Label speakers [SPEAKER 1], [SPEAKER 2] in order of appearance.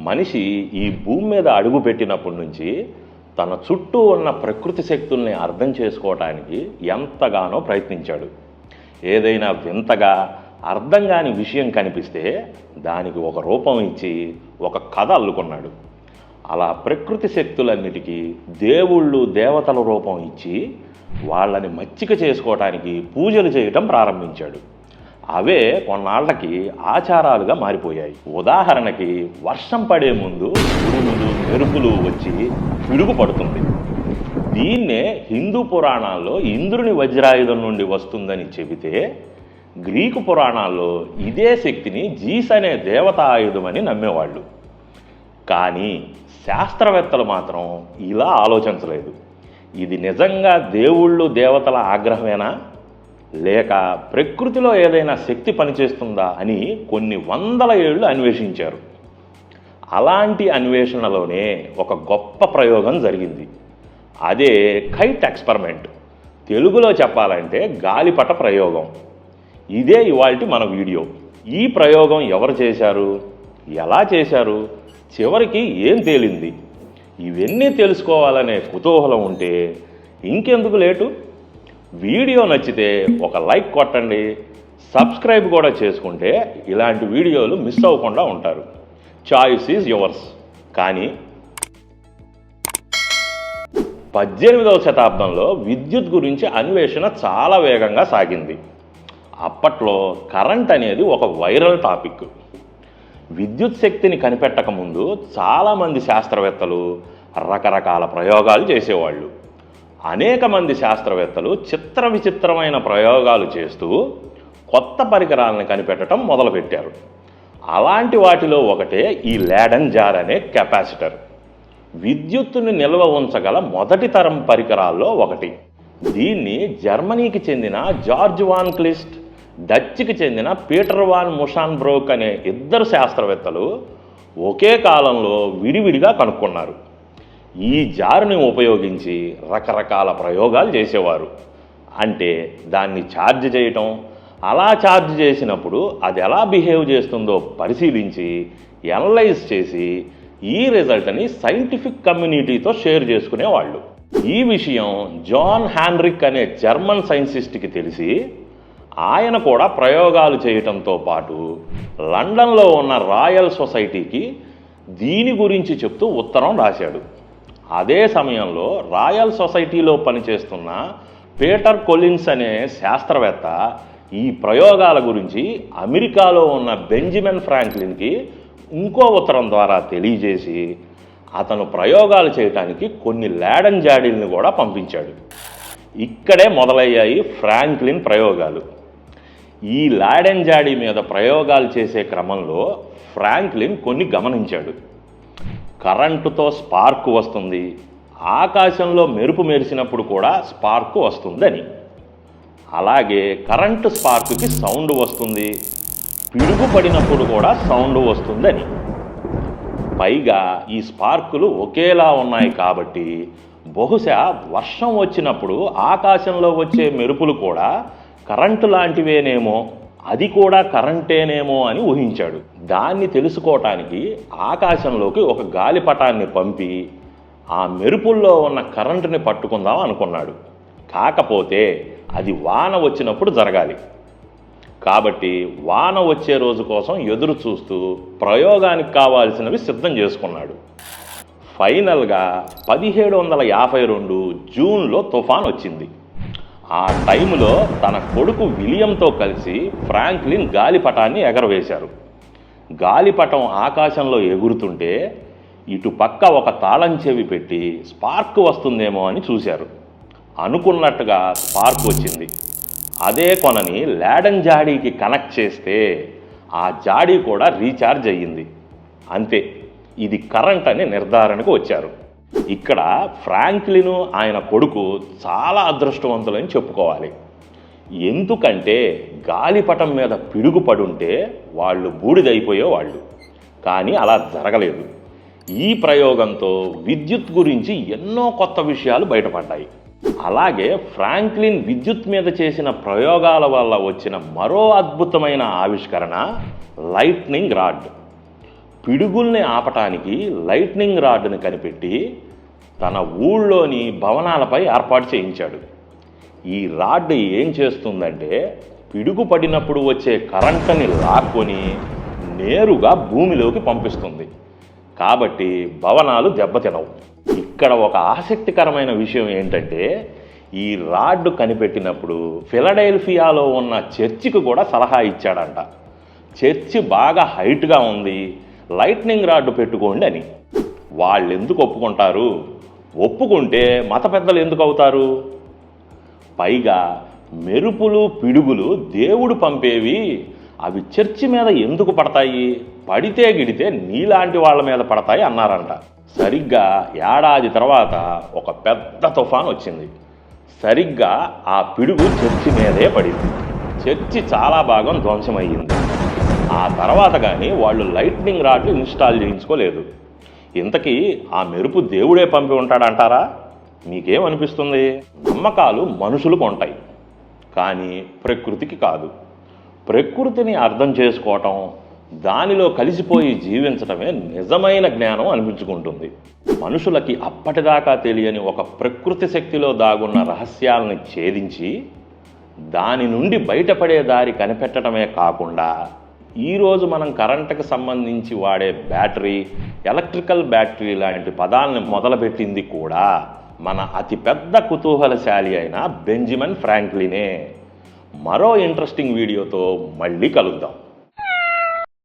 [SPEAKER 1] మనిషి ఈ భూమి మీద అడుగు పెట్టినప్పటి నుంచి తన చుట్టూ ఉన్న ప్రకృతి శక్తుల్ని అర్థం చేసుకోవటానికి ఎంతగానో ప్రయత్నించాడు. ఏదైనా వింతగా అర్థం కాని విషయం కనిపిస్తే దానికి ఒక రూపం ఇచ్చి ఒక కథ అల్లుకున్నాడు. అలా ప్రకృతి శక్తులన్నిటికీ దేవుళ్ళు దేవతల రూపం ఇచ్చి వాళ్ళని మచ్చిక చేసుకోవటానికి పూజలు చేయటం ప్రారంభించాడు. అవే కొన్నాళ్ళకి ఆచారాలుగా మారిపోయాయి. ఉదాహరణకి వర్షం పడే ముందు ఉరుములు మెరుపులు వచ్చి పిడుగు పడుతుంది. దీన్నే హిందూ పురాణాల్లో ఇంద్రుని వజ్రాయుధం నుండి వస్తుందని చెబితే గ్రీకు పురాణాల్లో ఇదే శక్తిని జీస్ అనే దేవత ఆయుధమని నమ్మేవాళ్ళు. కానీ శాస్త్రవేత్తలు మాత్రం ఇలా ఆలోచించలేదు. ఇది నిజంగా దేవుళ్ళు దేవతల ఆగ్రహమేనా? లేక ప్రకృతిలో ఏదైనా శక్తి పనిచేస్తుందా అని కొన్ని వందల ఏళ్ళు అన్వేషించారు. అలాంటి అన్వేషణలోనే ఒక గొప్ప ప్రయోగం జరిగింది. అదే కైట్ ఎక్స్పెరిమెంట్. తెలుగులో చెప్పాలంటే గాలిపట ప్రయోగం. ఇదే ఇవాల్టి మన వీడియో. ఈ ప్రయోగం ఎవరు చేశారు? ఎలా చేశారు? చివరికి ఏం తేలింది? ఇవన్నీ తెలుసుకోవాలనే కుతూహలం ఉంటే ఇంకెందుకు లేటు? వీడియో నచ్చితే ఒక లైక్ కొట్టండి సబ్స్క్రైబ్ కూడా చేసుకుంటే ఇలాంటి వీడియోలు మిస్ అవ్వకుండా ఉంటారు. చాయిస్ ఈజ్ యువర్స్ కానీ పద్దెనిమిదవ శతాబ్దంలో విద్యుత్ గురించి అన్వేషణ చాలా వేగంగా సాగింది. అప్పట్లో కరెంట్ అనేది ఒక వైరల్ టాపిక్. విద్యుత్ శక్తిని కనిపెట్టక ముందు చాలామంది శాస్త్రవేత్తలు రకరకాల ప్రయోగాలు చేసేవాళ్ళు. అనేక మంది శాస్త్రవేత్తలు చిత్ర విచిత్రమైన ప్రయోగాలు చేస్తూ కొత్త పరికరాలను కనిపెట్టడం మొదలుపెట్టారు. అలాంటి వాటిలో ఒకటే ఈ ల్యాడన్ జార్ అనే కెపాసిటర్. విద్యుత్తుని నిల్వ ఉంచగల మొదటి తరం పరికరాల్లో ఒకటి. దీన్ని జర్మనీకి చెందిన జార్జ్ వాన్ క్లిస్ట్ డచ్కి చెందిన పీటర్ వాన్ ముషాన్ బ్రోక్ అనే ఇద్దరు శాస్త్రవేత్తలు ఒకే కాలంలో విడివిడిగా కనుక్కున్నారు. ఈ జారుని ఉపయోగించి రకరకాల ప్రయోగాలు చేసేవారు. అంటే దాన్ని ఛార్జ్ చేయటం అలా ఛార్జ్ చేసినప్పుడు అది ఎలా బిహేవ్ చేస్తుందో పరిశీలించి ఎనలైజ్ చేసి ఈ రిజల్ట్ని సైంటిఫిక్ కమ్యూనిటీతో షేర్ చేసుకునేవాళ్ళు. ఈ విషయం జాన్ హ్యాన్రిక్ అనే జర్మన్ సైంటిస్ట్కి తెలిసి ఆయన కూడా ప్రయోగాలు చేయటంతో పాటు లండన్లో ఉన్న రాయల్ సొసైటీకి దీని గురించి చెప్తూ ఉత్తరం రాశాడు. అదే సమయంలో రాయల్ సొసైటీలో పనిచేస్తున్న పీటర్ కొలిన్స్ అనే శాస్త్రవేత్త ఈ ప్రయోగాల గురించి అమెరికాలో ఉన్న బెంజమిన్ ఫ్రాంక్లిన్కి ఇంకో ఉత్తరం ద్వారా తెలియజేసి అతను ప్రయోగాలు చేయటానికి కొన్ని లాడన్ జాడీల్ని కూడా పంపించాడు. ఇక్కడే మొదలయ్యాయి ఫ్రాంక్లిన్ ప్రయోగాలు. ఈ లాడెన్ జాడీ మీద ప్రయోగాలు చేసే క్రమంలో ఫ్రాంక్లిన్ కొన్ని గమనించాడు. కరెంటుతో స్పార్క్ వస్తుంది. ఆకాశంలో మెరుపు మెరిసినప్పుడు కూడా స్పార్క్ వస్తుందని. అలాగే కరెంటు స్పార్క్కి సౌండ్ వస్తుంది. పిడుగు పడినప్పుడు కూడా సౌండ్ వస్తుందని. పైగా ఈ స్పార్కులు ఒకేలా ఉన్నాయి కాబట్టి బహుశా వర్షం వచ్చినప్పుడు ఆకాశంలో వచ్చే మెరుపులు కూడా కరెంటు లాంటివేనేమో అది కూడా కరెంటేనేమో అని ఊహించాడు. దాన్ని తెలుసుకోవటానికి ఆకాశంలోకి ఒక గాలిపటాన్ని పంపి ఆ మెరుపుల్లో ఉన్న కరెంటుని పట్టుకుందాం అనుకున్నాడు. కాకపోతే అది వాన వచ్చినప్పుడు జరగాలి. కాబట్టి వాన వచ్చే రోజు కోసం ఎదురు చూస్తూ ప్రయోగానికి కావాల్సినవి సిద్ధం చేసుకున్నాడు. ఫైనల్గా పదిహేడు వందల యాభై రెండు జూన్లో తుఫాన్ వచ్చింది. ఆ టైంలో తన కొడుకు విలియంతో కలిసి ఫ్రాంక్లిన్ గాలిపటాన్ని ఎగరవేశారు. గాలిపటం ఆకాశంలో ఎగురుతుంటే ఇటు పక్క ఒక తాళం చెవి పెట్టి స్పార్క్ వస్తుందేమో అని చూశారు. అనుకున్నట్టుగా స్పార్క్ వచ్చింది. అదే కొనని లాడన్ జాడీకి కనెక్ట్ చేస్తే ఆ జాడీ కూడా రీఛార్జ్ అయ్యింది. అంతే ఇది కరెంట్ అని నిర్ధారణకు వచ్చారు. ఇక్కడ ఫ్రాంక్లిను ఆయన కొడుకు చాలా అదృష్టవంతులని చెప్పుకోవాలి. ఎందుకంటే గాలిపటం మీద పిడుగుపడుంటే వాళ్ళు బూడిదైపోయేవాళ్ళు కానీ అలా జరగలేదు. ఈ ప్రయోగంతో విద్యుత్ గురించి ఎన్నో కొత్త విషయాలు బయటపడ్డాయి. అలాగే ఫ్రాంక్లిన్ విద్యుత్ మీద చేసిన ప్రయోగాల వల్ల వచ్చిన మరో అద్భుతమైన ఆవిష్కరణ లైట్నింగ్ రాడ్. పిడుగుల్ని ఆపటానికి లైట్నింగ్ రాడ్ని కనిపెట్టి తన ఊళ్ళోని భవనాలపై ఏర్పాటు చేయించాడు. ఈ రాడ్ ఏం చేస్తుందంటే పిడుగు పడినప్పుడు వచ్చే కరెంటుని లాక్కొని నేరుగా భూమిలోకి పంపిస్తుంది. కాబట్టి భవనాలు దెబ్బతినవు. ఇక్కడ ఒక ఆసక్తికరమైన విషయం ఏంటంటే ఈ రాడ్ కనిపెట్టినప్పుడు ఫిలడెల్ఫియాలో ఉన్న చర్చికి కూడా సలహా ఇచ్చాడంట. చర్చి బాగా హైట్గా ఉంది. లైట్నింగ్ రాడ్ పెట్టుకోండి అని. వాళ్ళు ఎందుకు ఒప్పుకుంటారు? ఒప్పుకుంటే మత పెద్దలు ఎందుకు అవుతారు? పైగా మెరుపులు పిడుగులు దేవుడు పంపేవి. అవి చర్చి మీద ఎందుకు పడతాయి? పడితే గిడితే నీలాంటి వాళ్ళ మీద పడతాయి అన్నారంట. సరిగ్గా ఏడాది తర్వాత ఒక పెద్ద తుఫాన్ వచ్చింది. సరిగ్గా ఆ పిడుగు చర్చి మీదే పడింది. చర్చి చాలా భాగం ధ్వంసమయ్యింది. ఆ తర్వాత కానీ వాళ్ళు లైట్నింగ్ రాడ్లు ఇన్స్టాల్ చేయించుకోలేదు. ఇంతకీ ఆ మెరుపు దేవుడే పంపి ఉంటాడంటారా? మీకేమనిపిస్తుంది నమ్మకాలు మనుషులకు ఉంటాయి. కానీ ప్రకృతికి కాదు. ప్రకృతిని అర్థం చేసుకోవటం దానిలో కలిసిపోయి జీవించటమే నిజమైన జ్ఞానం అనిపించుకుంటుంది. మనుషులకి అప్పటిదాకా తెలియని ఒక ప్రకృతి శక్తిలో దాగున్న రహస్యాలని ఛేదించి దాని నుండి బయటపడే దారి కనిపెట్టడమే కాకుండా ఈరోజు మనం కరెంటుకు సంబంధించి వాడే బ్యాటరీ ఎలక్ట్రికల్ బ్యాటరీ లాంటి పదాలను మొదలుపెట్టింది కూడా మన అతిపెద్ద కుతూహలశాలి అయిన బెంజమిన్ ఫ్రాంక్లినే. మరో ఇంట్రెస్టింగ్ వీడియోతో మళ్ళీ కలుద్దాం.